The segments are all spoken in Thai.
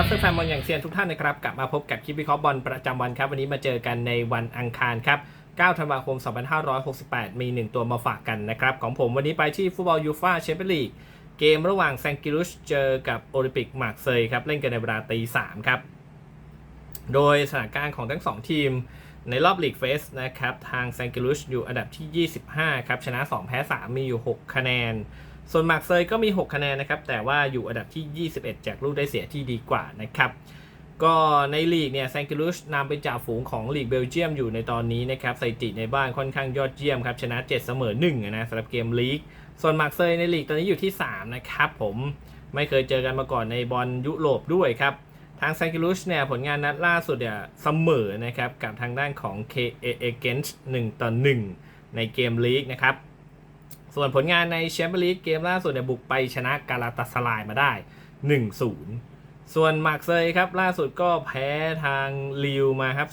ครับแฟนบอลอย่างเซียนทุกท่านนะครับกลับมาพบกับคลิปวิเคราะห์บอลประจำวันครับวันนี้มาเจอกันในวันอังคารครับ 9 ธันวาคม 2568 มี 1 ตัวมาฝากกันนะครับ ของผมวันนี้ไปที่ฟุตบอลยูฟ่าแชมเปี้ยนลีกเกมระหว่างแซงกิรุชเจอกับโอลิมปิกมาร์เซยครับ เล่นกันในเวลาตี3ครับ โดยสถานการณ์ของทั้ง 2 ทีมในรอบลีกเฟสนะครับ ทางแซงกิรุชอยู่อันดับที่ 25 ครับ ชนะ 2 แพ้ 3 มีอยู่ 6 คะแนน ส่วนมาร์เซยก็มี 6 คะแนนนะครับ แต่ว่าอยู่อันดับที่ 21 จากลูกได้เสียที่ดีกว่านะครับ ก็ในลีกเนี่ยแซงกิรุชนำเป็นจ่าฝูงของลีกเบลเยียมอยู่ในตอนนี้นะครับสถิติในบ้านค่อนข้างยอดเยี่ยมครับ ชนะ 7 เสมอ1นะสำหรับเกมลีก ส่วนมาร์เซยในลีกตอนนี้อยู่ที่ 3 นะครับผมไม่เคยเจอกันมาก่อนในบอลยุโรปด้วยครับทางแซงกิรุชเนี่ยผลงานนัดล่าสุดเนี่ยเสมอนะครับกับทางด้านของ KA a g a i n s 1ต่อ1ในเกมลีกนะครับ ส่วนผลงานในแชมเปี้ยนลีกเกมล่าสุดเนี่ยบุกไปชนะกาลาตาสลายมาได้ 1-0 ส่วนมาร์เซยครับล่าสุดก็แพ้ทางลิวมาครับ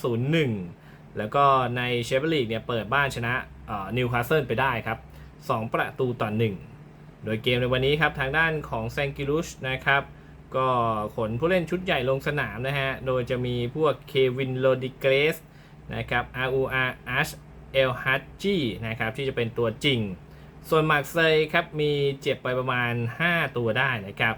0-1 แล้วก็ในแชมเปี้ยนลีกเนี่ยเปิดบ้านชนะนิวคาสเซิลไปได้ครับ 2 ประตูต่อ 1 โดยเกมในวันนี้ครับทางด้านของแซงกิรุชนะครับก็ขนผู้เล่นชุดใหญ่ลงสนามนะฮะ โดยจะมีพวกเควินโรดิเกรสนะครับอาอูอาอชเอลฮัตจีนะครับที่จะเป็นตัวจริง ส่วนมาร์เซยครับมีเจ็บไปประมาณ 5 ตัวได้นะครับ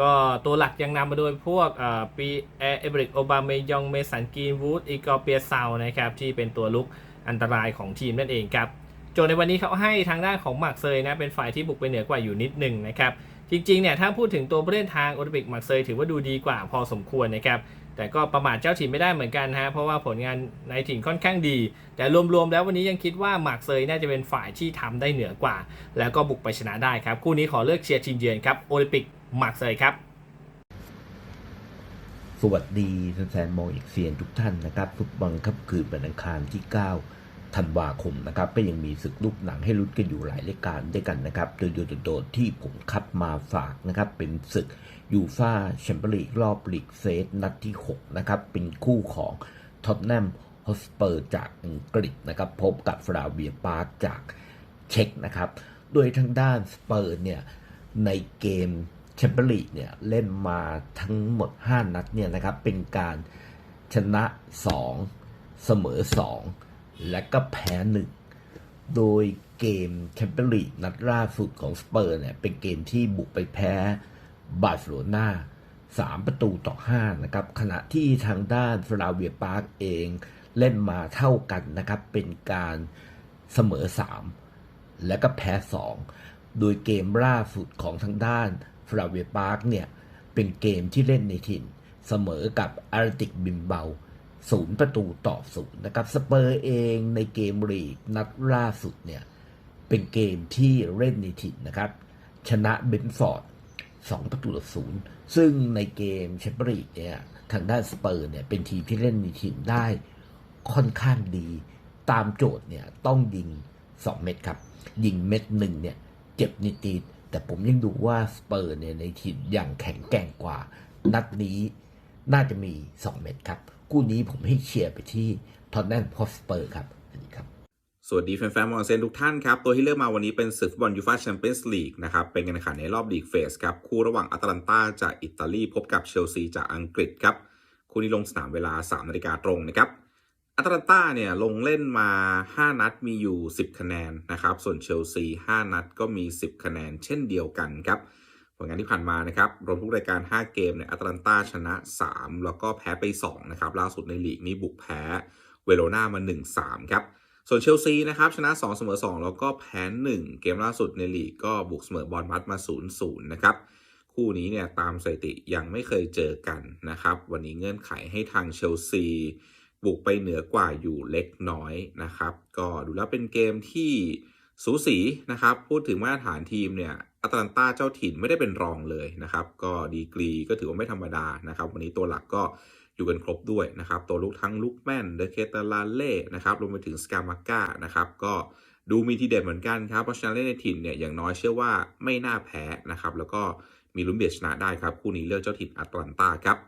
ก็ตัวหลักยังนำมาโดยพวกปีเอเอบริกโอบาเมยองเมสันกีนวูดอีกอเปียเซานะครับที่เป็นตัวลุกอันตรายของทีมนั่นเองครับโจทย์ในวันนี้เขาให้ทางด้านของมาร์เซยนะเป็นฝ่ายที่บุกไปเหนือกว่าอยู่นิดหนึ่งนะครับ จริงๆเนี่ยถ้าพูดถึงตัวผู้เล่นทางโอลิมปิกมาร์เซยถือว่าดูดีกว่าพอสมควรนะครับแต่ก็ประมาทเจ้าถิ่นไม่ได้เหมือนกันฮะเพราะว่าผลงานในถิ่นค่อนข้างดี แต่รวมๆแล้ววันนี้ยังคิดว่าหมาร์เซยน่าจะเป็นฝ่ายที่ทำได้เหนือกว่า แล้วก็บุกไปชนะได้ครับคู่นี้ขอเลือกเชียร์ทีมเยือนครับโอลิมปิกหมาร์เซยครับ สวัสดีแฟนๆมองอีกเซียนทุกท่านนะครับฟุตบอลครับคืนวันอังคารที่ 9 ธันวาคมนะครับก็ยังมีศึกลูกหนังให้ลุ้นกันอยู่หลายรายการด้วยกันนะครับโดยโดดที่ผมคัดมาฝากนะครับเป็นศึกยูฟาแชมเปี้ยนลีกรอบลีกเฟสนัดที่ 6 นะครับ เป็นคู่ของท็อตแนมฮอสเปอร์จากอังกฤษนะครับ พบกับฟราเวียปาร์คจากเช็กนะครับ โดยทางด้านสเปอร์เนี่ย ในเกมแชมเปี้ยนลีกเนี่ย เล่นมาทั้งหมด 5 นัดเนี่ยนะครับ เป็นการชนะ 2 เสมอ 2 และก็แพ้1โดยเกมแชมเปี้ยนลีกนัดล่าสุดของสเปอร์เนี่ยเป็นเกมที่บุกไปแพ้บาร์เซโลนา3ประตูต่อ5นะครับ ขณะที่ทางด้านฟลาเวียปาร์กเองเล่นมาเท่ากันนะครับ เป็นการเสมอ3และก็แพ้2โดยเกมล่าสุดของทางด้านฟราเวียปาร์กเนี่ยเป็นเกมที่เล่นในถิ่นเสมอกับอาร์ติกบิมเบา ศูนย์ประตูต่อศูนย์นะครับสเปอร์เองในเกมลีกนัดล่าสุดเนี่ยเป็นเกมที่เล่นในถิ่นนะครับ ชนะเบนฟอร์ด2ประตูต่อศูนย์ซึ่งในเกมแชมเปี้ยนลีกเนี่ยทางด้านสเปอร์เนี่ยเป็นทีมที่เล่นในถิ่นได้ค่อนข้างดีตามโจทย์เนี่ยต้องยิง 2 เม็ดครับ ยิงเม็ดหนึ่งเนี่ยเจ็บนิดๆแต่ผมยังดูว่าสเปอร์เนี่ยในถิ่นอย่างแข็งแกร่งกว่า นัดนี้น่าจะมี 2 เม็ดครับ คู่นี้ผมให้เชียร์ไปที่ทอนแนนพอสเปอร์ครับสวัสดีครับสวัสดีแฟนๆมอนเซนทุกท่านครับ ตัวที่เลือกมาวันนี้เป็นศึกฟุตบอลยูฟ่าแชมเปี้ยนส์ลีกนะครับ เป็นการแข่งขันในรอบลีกเฟสครับ คู่ระหว่างอาตแลนตาจากอิตาลีพบกับเชลซีจากอังกฤษครับ คู่นี้ลงสนามเวลา 3 นาฬิกาตรงนะครับอาตแลนตาเนี่ยลงเล่นมา 5 นัดมีอยู่ 10 คะแนนนะครับ ส่วนเชลซี 5 นัดก็มี 10 คะแนนเช่นเดียวกันครับ ผลงานที่ผ่านมานะครับ รวมทุกรายการ 5 เกมเนี่ยอาตแลนตาชนะ 3 แล้วก็แพ้ไป 2 นะครับ ล่าสุดในลีกนี้บุกแพ้เวโรนามา 1-3 ครับ ส่วนเชลซีนะครับ ชนะ 2 เสมอ 2 แล้วก็แพ้ 1 เกมล่าสุดในลีกก็บุกเสมอบอลมัดมา 0-0 นะครับ คู่นี้เนี่ยตามสถิติยังไม่เคยเจอกันนะครับ วันนี้เงื่อนไขให้ทางเชลซีบุกไปเหนือกว่าอยู่เล็กน้อยนะครับ ก็ดูแล้วเป็นเกมที่ สูสีนะครับ พูดถึงมาตรฐานทีมเนี่ยอตแลนตาเจ้าถิ่นไม่ได้เป็นรองเลยนะครับ ก็ดีกรีก็ถือว่าไม่ธรรมดานะครับ วันนี้ตัวหลักก็อยู่กันครบด้วยนะครับ ตัวลุกทั้งลุกแมนเดเคตาลาเล่นะครับรวมไปถึงสกามาก้านะครับ ก็ดูมีทีเด็ดเหมือนกันครับ เพราะฉะนั้นเล่นในถิ่นเนี่ยอย่างน้อยเชื่อว่าไม่น่าแพ้นะครับ แล้วก็มีลุ้นเบียดชนะได้ครับ คู่นี้เลือกเจ้าถิ่นอตแลนตาครับ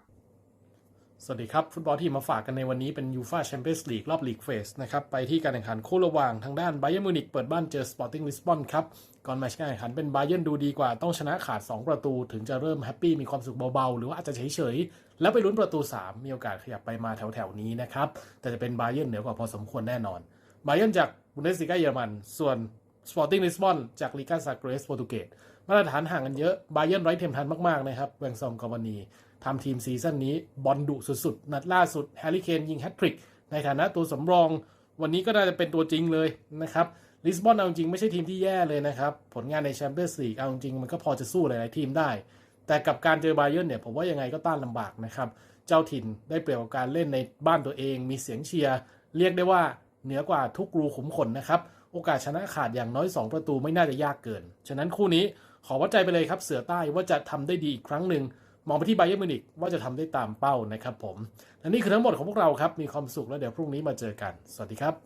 สวัสดีครับ ฟุตบอลที่มาฝากกันในวันนี้เป็นยูฟาแชมเปี้ยนส์ลีกรอบลีกเฟสนะครับ ไปที่การแข่งขันคู่ระหว่างทางด้านไบเ e อร์มิวนิกเปิดบ้านเจอสปอร์ติ้งลิสบอนครับ ก่อนแมตช์การแข่งขันเป็นไบเ e อร์ดูดีกว่าต้องชนะขาด 2 ประตู ถึงจะเริ่มแฮปปี้มีความสุขเบา ๆ หรือว่าอาจจะเฉย ๆ แล้วไปลุ้นประตู 3 มีโอกาสขยับไปมาแถว ๆ นี้นะครับ แต่จะเป็นไบเ e อร์เหนือกว่าพอสมควรแน่นอนไบเ e อร์จากบุนเดสลิกาเยอรมันส่วน Sporting Lisbon จากลีกาซาเกรสโปรตุเกสมาตรฐานห่างกันเยอะไบเ e อร์ไร้เทียมทันมากๆนะครับแวงซองกอวานี ทำทีมซีซั่นนี้บอลดุสุดๆ นัดล่าสุดแฮร์รี่เคนยิงแฮตทริกในฐานะตัวสำรอง วันนี้ก็น่าจะเป็นตัวจริงเลยนะครับลิสบอนเอาจริงไม่ใช่ทีมที่แย่เลยนะครับ ผลงานในแชมเปี้ยนส์ลีกเอาจริงมันก็พอจะสู้หลายๆทีมได้ แต่กับการเจอบาเยิร์เนี่ยผมว่ายังไงก็ต้านลำบากนะครับ เจ้าถิ่นได้เปรียบกับการเล่นในบ้านตัวเอง มีเสียงเชียร์เรียกได้ว่าเหนือกว่าทุกรูขุมขนนะครับ โอกาสชนะขาดอย่างน้อย 2 ประตูไม่น่าจะยากเกิน ฉะนั้นคู่นี้ขอวัดใจไปเลยครับเสือใต้ว่าจะทำได้ดีอีกครั้งหนึ่ง มองไปที่ไบเอร์มิวนิกว่าจะทำได้ตามเป้านะครับผมและนี่คือทั้งหมดของพวกเราครับมีความสุขแล้วเดี๋ยวพรุ่งนี้มาเจอกัน สวัสดีครับ